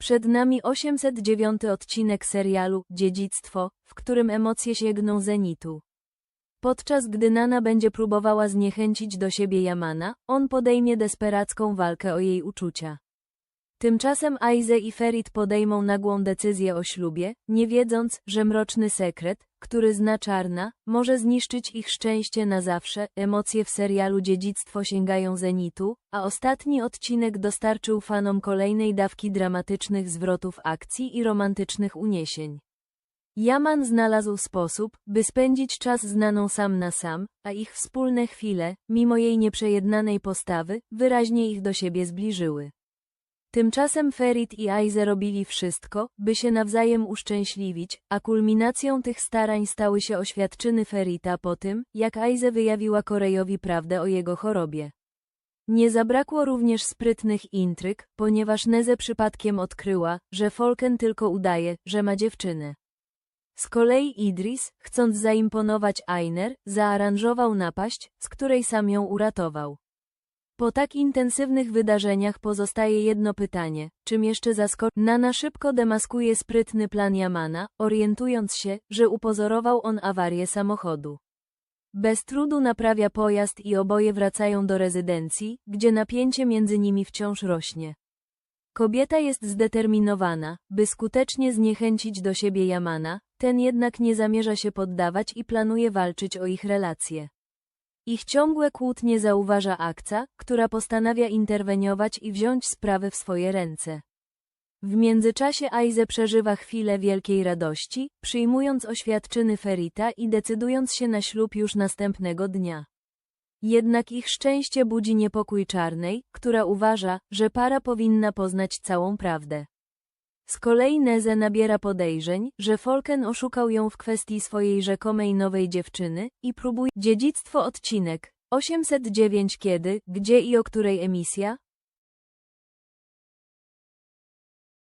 Przed nami 809 odcinek serialu Dziedzictwo, w którym emocje sięgną zenitu. Podczas gdy Nana będzie próbowała zniechęcić do siebie Yamana, on podejmie desperacką walkę o jej uczucia. Tymczasem Aize i Ferit podejmą nagłą decyzję o ślubie, nie wiedząc, że mroczny sekret, który zna Czarna, może zniszczyć ich szczęście na zawsze. Emocje w serialu Dziedzictwo sięgają zenitu, a ostatni odcinek dostarczył fanom kolejnej dawki dramatycznych zwrotów akcji i romantycznych uniesień. Yaman znalazł sposób, by spędzić czas z Naną sam na sam, a ich wspólne chwile, mimo jej nieprzejednanej postawy, wyraźnie ich do siebie zbliżyły. Tymczasem Ferit i Aize robili wszystko, by się nawzajem uszczęśliwić, a kulminacją tych starań stały się oświadczyny Ferita po tym, jak Aize wyjawiła Korejowi prawdę o jego chorobie. Nie zabrakło również sprytnych intryg, ponieważ Neze przypadkiem odkryła, że Folken tylko udaje, że ma dziewczynę. Z kolei Idris, chcąc zaimponować Ainer, zaaranżował napaść, z której sam ją uratował. Po tak intensywnych wydarzeniach pozostaje jedno pytanie, czym jeszcze zaskoczy? Nana szybko demaskuje sprytny plan Yamana, orientując się, że upozorował on awarię samochodu. Bez trudu naprawia pojazd i oboje wracają do rezydencji, gdzie napięcie między nimi wciąż rośnie. Kobieta jest zdeterminowana, by skutecznie zniechęcić do siebie Yamana, ten jednak nie zamierza się poddawać i planuje walczyć o ich relacje. Ich ciągłe kłótnie zauważa Akca, która postanawia interweniować i wziąć sprawę w swoje ręce. W międzyczasie Aize przeżywa chwilę wielkiej radości, przyjmując oświadczyny Ferita i decydując się na ślub już następnego dnia. Jednak ich szczęście budzi niepokój czarnej, która uważa, że para powinna poznać całą prawdę. Z kolei Neze nabiera podejrzeń, że Folken oszukał ją w kwestii swojej rzekomej nowej dziewczyny i próbuje dziedzictwo odcinek 809 kiedy, gdzie i o której emisja?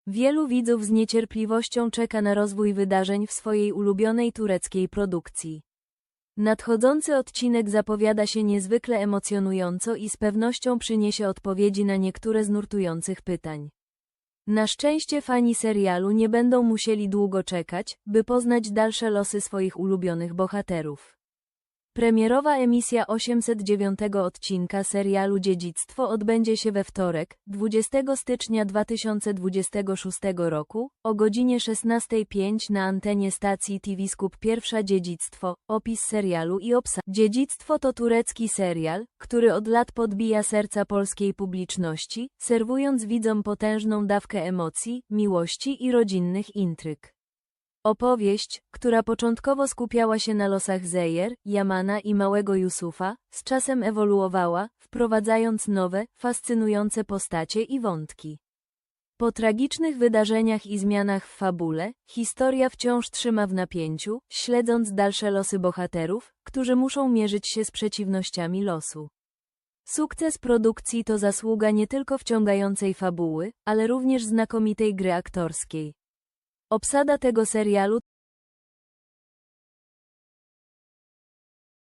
Wielu widzów z niecierpliwością czeka na rozwój wydarzeń w swojej ulubionej tureckiej produkcji. Nadchodzący odcinek zapowiada się niezwykle emocjonująco i z pewnością przyniesie odpowiedzi na niektóre z nurtujących pytań. Na szczęście fani serialu nie będą musieli długo czekać, by poznać dalsze losy swoich ulubionych bohaterów. Premierowa emisja 809 odcinka serialu Dziedzictwo odbędzie się we wtorek, 20 stycznia 2026 roku, o godzinie 16.05 na antenie stacji TV Skup Pierwsza Dziedzictwo, opis serialu i obsad. Dziedzictwo to turecki serial, który od lat podbija serca polskiej publiczności, serwując widzom potężną dawkę emocji, miłości i rodzinnych intryg. Opowieść, która początkowo skupiała się na losach Zejer, Yamana i małego Yusufa, z czasem ewoluowała, wprowadzając nowe, fascynujące postacie i wątki. Po tragicznych wydarzeniach i zmianach w fabule, historia wciąż trzyma w napięciu, śledząc dalsze losy bohaterów, którzy muszą mierzyć się z przeciwnościami losu. Sukces produkcji to zasługa nie tylko wciągającej fabuły, ale również znakomitej gry aktorskiej. Obsada tego serialu